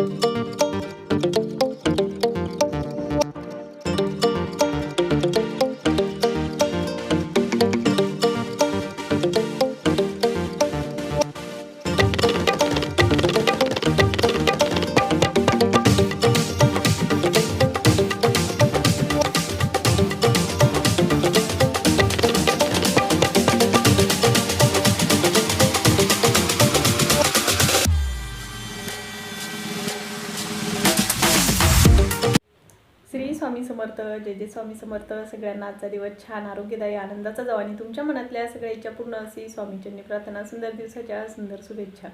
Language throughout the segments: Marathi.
श्री स्वामी समर्थ जय जय स्वामी समर्थ. सगळ्यांना आजचा दिवस छान आरोग्यदायी आनंदाचा जावा. आणि तुमच्या मनातल्या सगळ्या इच्छा पूर्ण अशी स्वामीचरणी प्रार्थना सुंदर दिवसाच्या सुंदर शुभेच्छा.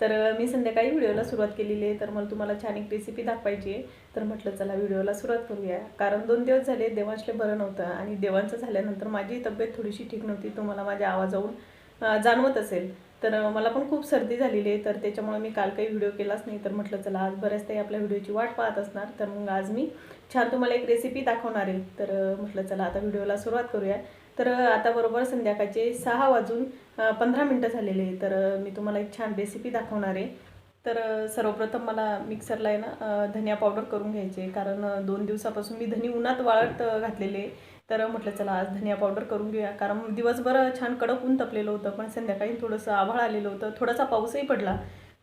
तर मी संध्याकाळी व्हिडिओला सुरुवात केलेली आहे. तर मला तुम्हाला छान एक रेसिपी दाखवायची आहे. तर म्हटलं चला व्हिडिओला सुरुवात करूया. कारण दोन दिवस झाले देवांशले बरं नव्हतं आणि देवांचं झाल्यानंतर माझी तब्येत थोडीशी ठीक नव्हती. तुम्हाला माझ्या आवाजावरून जाणवत असेल. तर मला पण खूप सर्दी झालेली आहे तर त्याच्यामुळे मी काल काही व्हिडिओ केलाच नाही. तर म्हटलं चला आज बऱ्याच काही आपल्या व्हिडिओची वाट पाहत असणार. तर मग आज मी छान तुम्हाला एक रेसिपी दाखवणार आहे. तर म्हटलं चला आता व्हिडिओला सुरुवात करूया. तर आता बरोबर संध्याकाळचे सहा वाजून पंधरा मिनटं झालेले आहे तर मी तुम्हाला एक छान रेसिपी दाखवणार आहे. तर सर्वप्रथम मला मिक्सरला आहे ना धनिया पावडर करून घ्यायची. कारण दोन दिवसापासून मी धनी उन्हात वाळत घातलेले आहे. तर म्हटलं चला आज धनिया पावडर करून घेऊया. कारण दिवसभर छान कडक ऊन तपलेलं होतं पण संध्याकाळी थोडंसं आभाळ आलेलं होतं. थोडासा पाऊसही पडला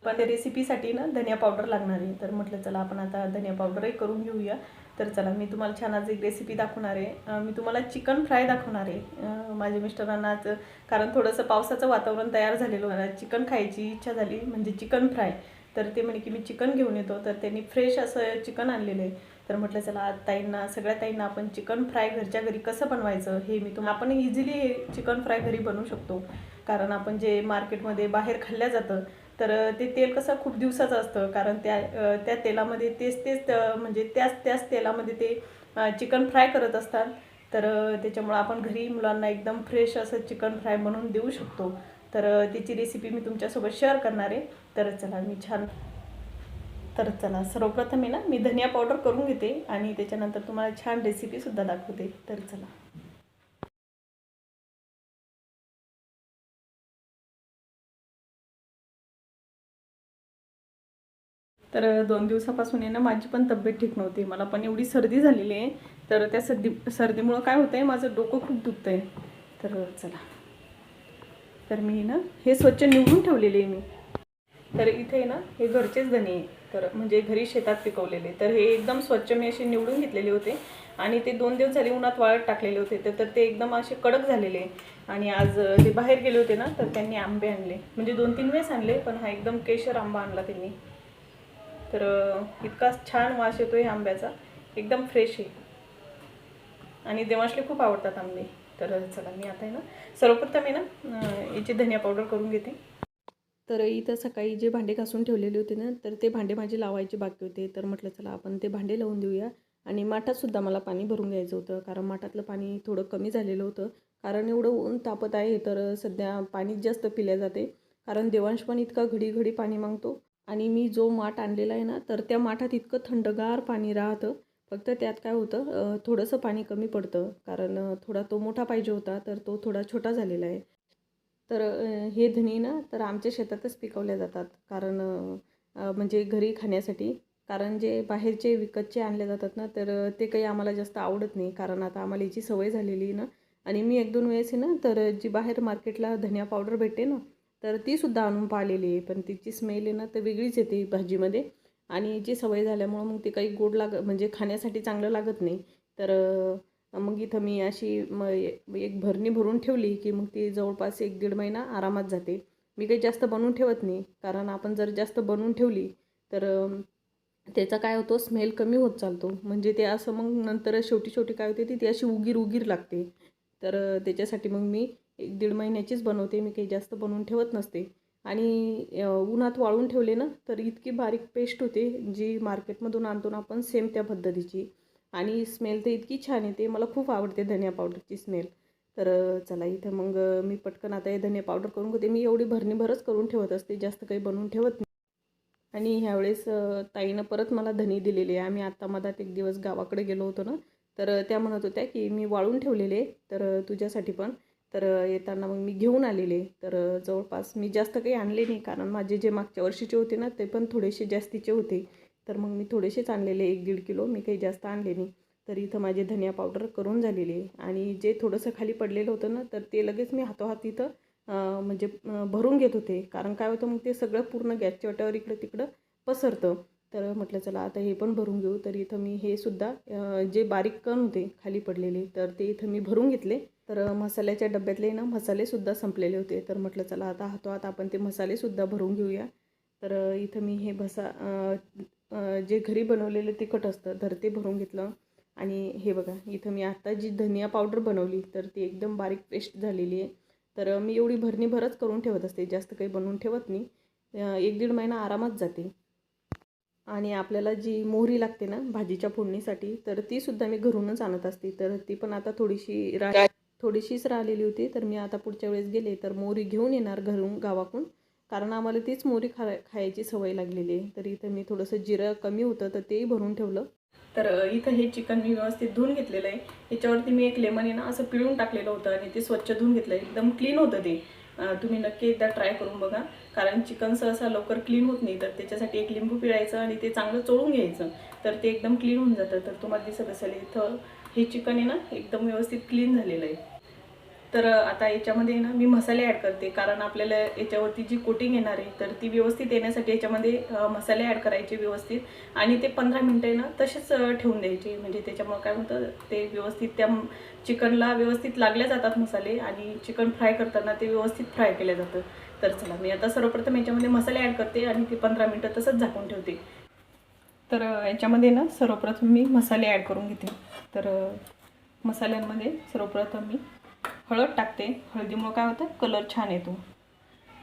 पण त्या रेसिपीसाठी ना धनिया पावडर लागणार आहे. तर म्हटलं चला आपण आता धनिया पावडरही करून घेऊया. तर चला मी तुम्हाला छान आज एक रेसिपी दाखवणार आहे. मी तुम्हाला चिकन फ्राय दाखवणार आहे. माझ्या मिस्टरांना आज कारण थोडंसं पावसाचं वातावरण तयार झालेलं चिकन खायची इच्छा झाली म्हणजे चिकन फ्राय तर ते म्हणे की मी चिकन घेऊन येतो. तर त्यांनी फ्रेश असं चिकन आणलेलं आहे. तर म्हटलं चला ताईंना सगळ्या ताईंना आपण चिकन फ्राय घरच्या घरी कसं बनवायचं हे मी तुम्हाला आपण इझिली हे चिकन फ्राय घरी बनवू शकतो. कारण आपण जे मार्केटमध्ये बाहेर खाल्ल्या जातं तर ते तेल कसं खूप दिवसाचं असतं. कारण त्या त्या तेलामध्ये तेच तेच म्हणजे त्याच त्याच तेलामध्ये ते चिकन फ्राय करत असतात. तर त्याच्यामुळं आपण घरी मुलांना एकदम फ्रेश असं चिकन फ्राय बनवून देऊ शकतो. तर त्याची रेसिपी मी तुमच्यासोबत शेअर करणार आहे. तर चला मी छान तर चला सर्वप्रथम आहे ना मी धनिया पावडर करून घेते आणि त्याच्यानंतर तुम्हाला छान रेसिपीसुद्धा दाखवते. तर चला. तर दोन दिवसापासून आहे ना माझी पण तब्येत ठीक नव्हती. मला पण एवढी सर्दी झालेली आहे. तर त्या सर्दी सर्दीमुळं काय होतं आहे माझं डोकं खूप दुखतं आहे तर चला. तर मी ना हे स्वच्छ निवडून ठेवलेले आहे मी. तर इथे ना हे घरचेच धनी आहे. तर म्हणजे घरी शेतात पिकवलेले. तर हे एकदम स्वच्छ मी असे निवडून घेतलेले होते. आणि ते दोन दिवस झाले उन्हात वाळत टाकलेले होते. तर तर ते एकदम असे कडक झालेले. आणि आज ते बाहेर गेले होते ना तर त्यांनी आंबे आणले. म्हणजे दोन तीन वेळेस आणले पण हा एकदम केशर आंबा आणला त्यांनी. तर इतका छान वास येतो आहे आंब्याचा. एकदम फ्रेश आहे. आणि देवाशले खूप आवडतात आंबे. तर चला मी आता आहे ना सर्वप्रथम आहे ना याची धनिया पावडर करून घेते. तर इथं सकाळी जे भांडे घासून ठेवलेले होते ना तर ते भांडे माझे लावायचे बाकी होते. तर म्हटलं चला आपण ते भांडे लावून देऊया. आणि माठातसुद्धा मला पाणी भरून घ्यायचं होतं कारण माठातलं पाणी थोडं कमी झालेलं होतं. कारण एवढं ऊन तापत आहे तर सध्या पाणीच जास्त पिल्या जाते. कारण देवांश पण इतका घडी घडी पाणी मागतो. आणि मी जो माठ आणलेला आहे ना तर त्या माठात इतकं थंडगार पाणी राहतं. फक्त त्यात काय होतं थोडंसं पाणी कमी पडतं. कारण थोडा तो मोठा पाहिजे होता तर तो थोडा छोटा झालेला आहे. तर हे धनी ना तर आमच्या शेतातच पिकवल्या जातात. कारण म्हणजे घरी खाण्यासाठी. कारण जे बाहेरचे विकतचे आणले जातात ना तर ते काही आम्हाला जास्त आवडत नाही. कारण आता आम्हाला याची सवय झालेली आहे ना. आणि मी एक दोन वेळेस आहे ना तर जी बाहेर मार्केटला धनिया पावडर भेटते ना तर ती सुद्धा आणून पाहिलेली आहे. पण तिची स्मेल आहे ना तर वेगळीच येते भाजीमध्ये. आणि जी सवय झाल्यामुळं मग ते काही गोड लाग म्हणजे खाण्यासाठी चांगलं लागत नाही. तर मग इथं मी अशी म एक भरणी भरून ठेवली की मग ती जवळपास एक दीड महिना आरामात जाते. मी काही जास्त बनवून ठेवत नाही कारण आपण जर जास्त बनवून ठेवली तर त्याचा काय होतो स्मेल कमी होत चालतो. म्हणजे ते असं मग नंतर शेवटी शेवटी काय होते ती ती अशी उगीर उगीर लागते. तर त्याच्यासाठी मग मी एक दीड महिन्याचीच बनवते. मी काही जास्त बनवून ठेवत नसते. आणि उन्हात वाळून ठेवले ना तर इतकी बारीक पेस्ट होते जी मार्केटमधून आणतो ना आपण सेम त्या पद्धतीची. आणि स्मेल तर इतकी छान येते. मला खूप आवडते धनिया पावडरची स्मेल तर चला इथं मग मी पटकन आता हे धनिया पावडर करून घेते. मी एवढी भरणीभरच करून ठेवत असते. जास्त काही बनवून ठेवत नाही. आणि ह्यावेळेस ताईनं परत मला धनी दिलेली आहे. आम्ही आत्ता मधात एक दिवस गावाकडे गेलो होतो ना तर त्या म्हणत होत्या की मी वाळून ठेवलेले तर तुझ्यासाठी पण. तर येताना मग मी घेऊन आलेले तर जवळपास मी जास्त काही आणले नाही. कारण माझे जे मागच्या वर्षीचे होते ना ते पण थोडेसे जास्तीचे होते. तर मग मी थोडेसेच आणलेले एक दीड किलो. मी काही जास्त आणले नाही. तर इथं माझे धनिया पावडर करून झालेली आहे. आणि जे थोडंसं खाली पडलेलं होतं ना तर ते लगेच मी हातोहात इथं म्हणजे भरून घेत होते. कारण काय होतं मग ते सगळं पूर्ण गॅसच्या वाट्यावर इकडं तिकडं पसरतं. तर म्हटलं चला आता हे पण भरून घेऊ. तर इथं मी हे सुद्धा जे बारीक कण होते खाली पडलेले तर ते इथं मी भरून घेतले. तर मसाल्याच्या डब्यातले ना मसालेसुद्धा संपलेले होते. तर म्हटलं चला आता हातोहात आपण ते मसालेसुद्धा भरून घेऊया. तर इथं मी हे भसा जे घरी बनवलेलं तिखट असतं तर ते भरून घेतलं. आणि हे बघा इथं मी आता जी धनिया पावडर बनवली तर ती एकदम बारीक पेस्ट झालेली आहे. तर मी एवढी भरणी भरच करून ठेवत असते जास्त काही बनवून ठेवत नाही. एक दीड महिना आरामात जाते. आणि आपल्याला जी मोहरी लागते ना भाजीच्या फोडणीसाठी तर ती सुद्धा मी घरूनच आणत असते. तर ती पण आता थोडीशी रा थोडीशीच राहिलेली होती. तर मी आता पुढच्या वेळेस गेले तर मोहरी घेऊन येणार घरून गावाकडून. कारण आम्हाला तीच मोहरी खा खायची सवय लागलेली आहे. तर इथं मी थोडंसं जिरं कमी होतं तर तेही भरून ठेवलं. तर इथं हे चिकन मी व्यवस्थित धुवून घेतलेलं आहे. याच्यावरती मी एक लेमन आहे ना असं पिळून टाकलेलं होतं आणि ते स्वच्छ धुवून घेतलं. एकदम क्लीन होतं ते. तुम्ही नक्की एकदा ट्राय करून बघा. कारण चिकन सहसा लवकर क्लीन होत नाही तर त्याच्यासाठी एक लिंबू पिळायचं आणि ते चांगलं चोळून घ्यायचं. तर ते एकदम क्लीन होऊन जातं. तर तुम्हाला दिसत असेल इथं हे चिकन आहे ना एकदम व्यवस्थित क्लीन झालेलं आहे. तर आता याच्यामध्ये ना मी मसाले ॲड करते. कारण आपल्याला याच्यावरती जी कोटिंग येणार आहे तर ती व्यवस्थित येण्यासाठी याच्यामध्ये मसाले ॲड करायचे व्यवस्थित. आणि ते पंधरा मिनटं ना तसेच ठेवून द्यायचे. म्हणजे त्याच्यामुळं काय होतं ते व्यवस्थित त्या चिकनला व्यवस्थित लागले जातात मसाले आणि चिकन फ्राय करताना ते व्यवस्थित फ्राय केलं जातं. तर चला मी आता सर्वप्रथम याच्यामध्ये मसाले ॲड करते आणि ते पंधरा मिनटं तसंच झाकून ठेवते. तर याच्यामध्ये ना सर्वप्रथम मी मसाले ॲड करून घेते. तर मसाल्यांमध्ये सर्वप्रथम मी हळद टाकते. हळदीमुळं काय होतं? कलर छान येतो.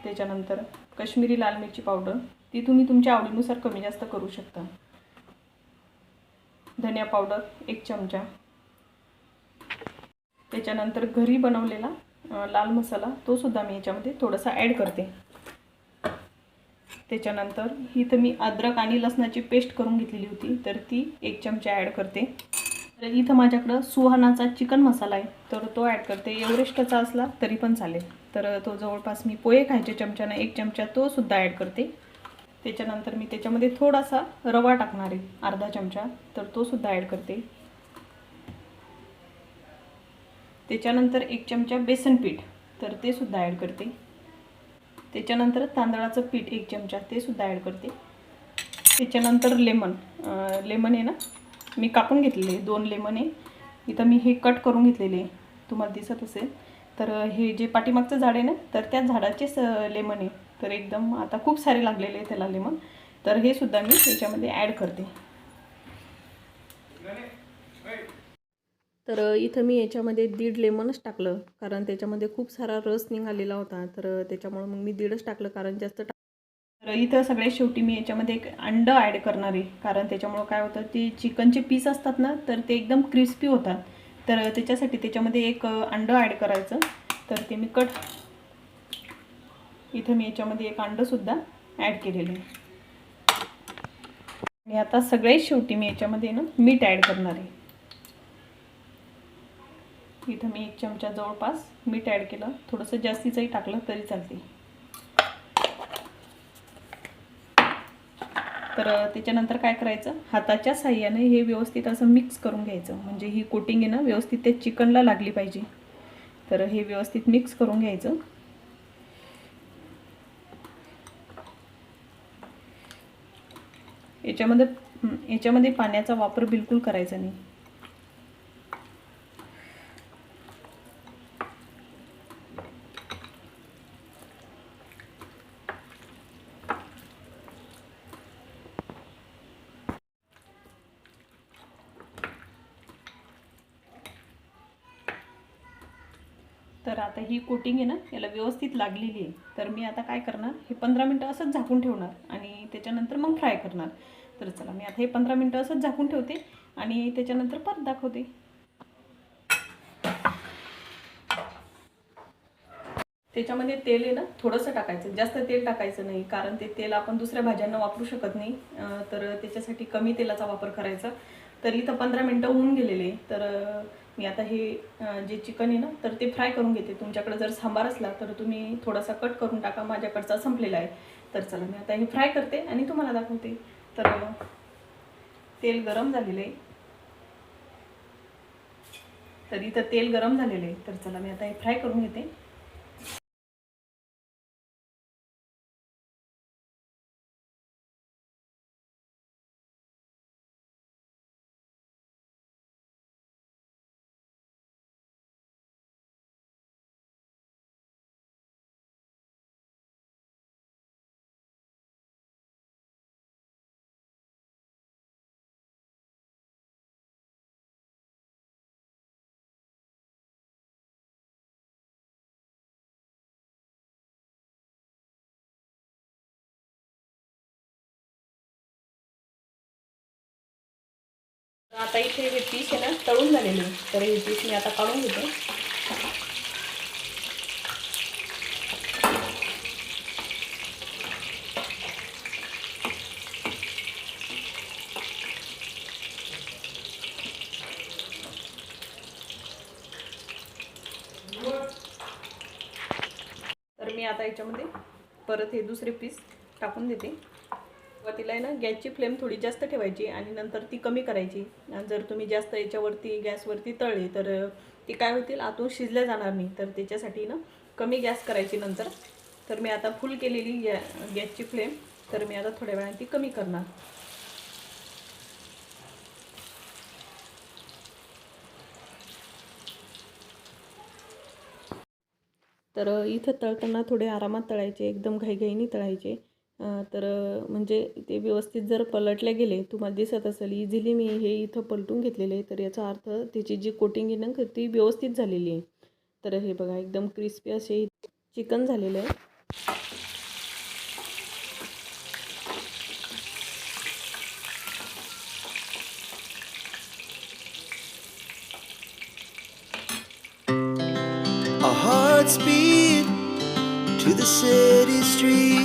त्याच्यानंतर कश्मीरी लाल मिरची पावडर. ती तुम्ही तुमच्या आवडीनुसार कमी जास्त करू शकता. धनिया पावडर एक चमचा. त्याच्यानंतर घरी बनवलेला लाल मसाला तो सुद्धा मी याच्यामध्ये थोडासा ॲड करते. त्याच्यानंतर इथं मी अद्रक आणि लसणाची पेस्ट करून घेतलेली होती तर ती एक चमचा ॲड करते. तर इथं माझ्याकडं सुहानाचा चिकन मसाला आहे. तर तो ॲड करते. एव्हरेस्टचा असला तरी पण चालेल. तर तो जवळपास मी पोहे खायचे चमच्यानं एक चमचा तो सुद्धा ॲड करते. त्याच्यानंतर मी त्याच्यामध्ये थोडासा रवा टाकणार आहे. अर्धा चमचा. तर तो सुद्धा ॲड करते. त्याच्यानंतर एक चमचा बेसन पीठ. तर ते सुद्धा ॲड करते. त्याच्यानंतर तांदळाचं पीठ एक चमचा. ते सुद्धा ॲड करते. त्याच्यानंतर लेमन लेमन आहे ना? मी कापून घेतलेले दोन लेमन आहे. इथं मी हे कट करून घेतलेले तुम्हाला दिसत असेल. तर हे जे पाठीमागचं झाड आहे ना तर त्या झाडाचेच लेमन आहे. तर एकदम आता खूप सारे लागलेले आहे त्याला लेमन. तर हे सुद्धा मी त्याच्यामध्ये ॲड करते. तर इथं मी याच्यामध्ये दीड लेमनच टाकलं. कारण त्याच्यामध्ये खूप सारा रस निघालेला होता. तर त्याच्यामुळं मग मी दीडच टाकलं. कारण जास्त टाक तर इथं सगळ्यात शेवटी मी याच्यामध्ये एक अंडं ॲड करणार आहे. कारण त्याच्यामुळं काय होतं ते चिकनचे पीस असतात ना तर ते एकदम क्रिस्पी होतात. तर त्याच्यासाठी त्याच्यामध्ये एक अंडं ॲड करायचं. तर ते मी कट इथं मी याच्यामध्ये एक अंडंसुद्धा ॲड केलेलं आहे. आणि आता सगळ्यात शेवटी मी याच्यामध्ये ना मीठ ॲड करणार आहे. इथं मी एक चमचा जवळपास मीठ ॲड केलं. थोडंसं जास्तीचंही टाकलं तरी चालते तर त्याच्यानंतर काय करायचं? हाताच्या साह्याने हे व्यवस्थित असं मिक्स करून घ्यायचं. म्हणजे ही कोटिंग आहे ना व्यवस्थित त्या चिकनला लागली पाहिजे. तर हे व्यवस्थित मिक्स करून घ्यायचं. याच्यामध्ये याच्यामध्ये पाण्याचा वापर बिलकुल करायचा नाही तर आता ही कोटिंग आहे ना याला व्यवस्थित लागलेली आहे. तर मी आता काय करणार हे पंधरा मिनटं असंच झाकून ठेवणार आणि त्याच्यानंतर मग फ्राय करणार. तर चला मी आता हे पंधरा मिनटं असंच झाकून ठेवते आणि त्याच्यानंतर परत दाखवते. त्याच्यामध्ये तेल आहे ना थोडंसं टाकायचं जास्त तेल टाकायचं नाही कारण ते तेल आपण दुसऱ्या भाज्यांना वापरू शकत नाही. तर त्याच्यासाठी कमी तेलाचा वापर करायचा. तर इथं पंधरा मिनटं होऊन गेलेले. तर मी आता हे जे चिकन आहे ना तर ते फ्राय करून घेते. तुमच्याकडे जर सांबार असला तर तुम्ही थोडासा कट करून टाका. माझ्याकडचा संपलेला आहे. तर चला मी आता हे फ्राय करते आणि तुम्हाला दाखवते. तर तेल गरम झालेलं आहे. तर इथं तेल गरम झालेलं आहे. तर चला मी आता हे फ्राय करून घेते. आता इथे हे पीस आहे ना तळून झालेले तर हे पीस मी आता काढून घेते. तर मी आता याच्यामध्ये परत हे दुसरे पीस टाकून देते. सुरुवातीला आहे ना गॅसची फ्लेम थोडी जास्त ठेवायची आणि नंतर ती कमी करायची. आणि जर तुम्ही जास्त याच्यावरती गॅसवरती तळले तर ती काय होतील? आतून शिजल्या जाणार नाही. तर त्याच्यासाठी ना कमी गॅस करायची नंतर. तर मी आता फुल केलेली गॅ गॅसची फ्लेम. तर मी आता थोड्या वेळाने ती कमी करणार. तर इथं तळताना थोडे आरामात तळायचे एकदम घाईघाईने तळायचे. तर म्हणजे ते व्यवस्थित जर पलटले गेले तुम्हाला दिसत असेल इझिली मी हे इथं पलटून घेतलेले आहे. तर याचा अर्थ त्याची जी कोटिंग आहे ना ती व्यवस्थित झालेली आहे. तर हे बघा एकदम क्रिस्पी असे चिकन झालेलं आहे. Our to the city street.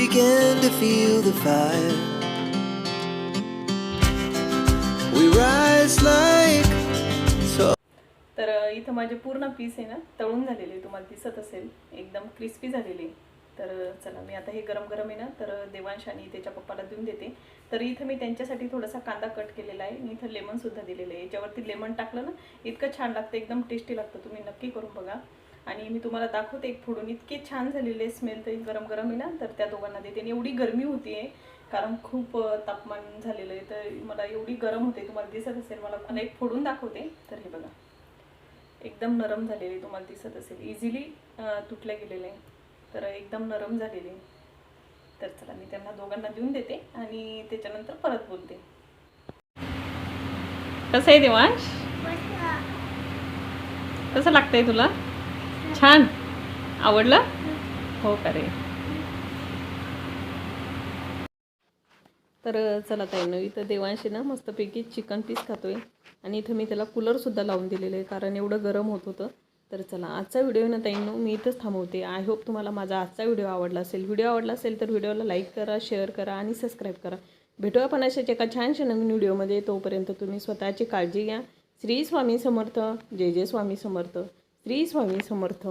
Began to feel the fire. We rise like so. तर इथं माझे पूर्ण पीस आहे ना तळून झालेले तुम्हाला दिसत असेल. एकदम क्रिस्पी झालेले तर चला मी आता हे गरम गरम आहे ना तर देवांश आणि त्याच्या पप्पाला देऊन देते. तर इथं मी त्यांच्यासाठी थोडासा कांदा कट केलेला आहे. आणि इथं लेमन सुद्धा दिलेलं आहे. याच्यावरती लेमन टाकलं ना इतकं छान लागतं एकदम टेस्टी लागतं. तुम्ही नक्की करून बघा. आणि मी तुम्हाला दाखवते एक फोडून. इतके छान झालेले स्मेल तर गरम गरम आहे ना तर त्या दोघांना देते. आणि एवढी गरमी होती आहे कारण खूप तापमान झालेलं आहे. तर मला एवढी गरम होते तुम्हाला दिसत असेल. मला मला एक फोडून दाखवते. तर हे बघा. एकदम नरम झालेले तुम्हाला दिसत असेल. इझिली तुटले गेलेले आहे. तर एकदम नरम झालेले. तर चला मी त्यांना दोघांना देऊन देते आणि त्याच्यानंतर परत बोलते. कसं आहे देवांश? कसं लागतंय तुला? छान. आवडलं? हो का रे? तर चला ताईनं इथं देवांशी ना मस्तपैकी चिकन पीस खातोय. आणि इथं मी त्याला कूलरसुद्धा लावून दिलेलं आहे कारण एवढं गरम होत होतं. तर चला आजचा व्हिडिओ ना ताईंनो मी इथंच थांबवते. आय होप तुम्हाला माझा आजचा व्हिडिओ आवडला असेल. व्हिडिओ आवडला असेल तर व्हिडिओला लाईक करा शेअर करा आणि सबस्क्राईब करा. भेटूया पण अशाच एका छानशा नवीन व्हिडिओमध्ये. तोपर्यंत तुम्ही स्वतःची काळजी घ्या. श्री स्वामी समर्थ. जय जय स्वामी समर्थ. श्री स्वामी समर्थ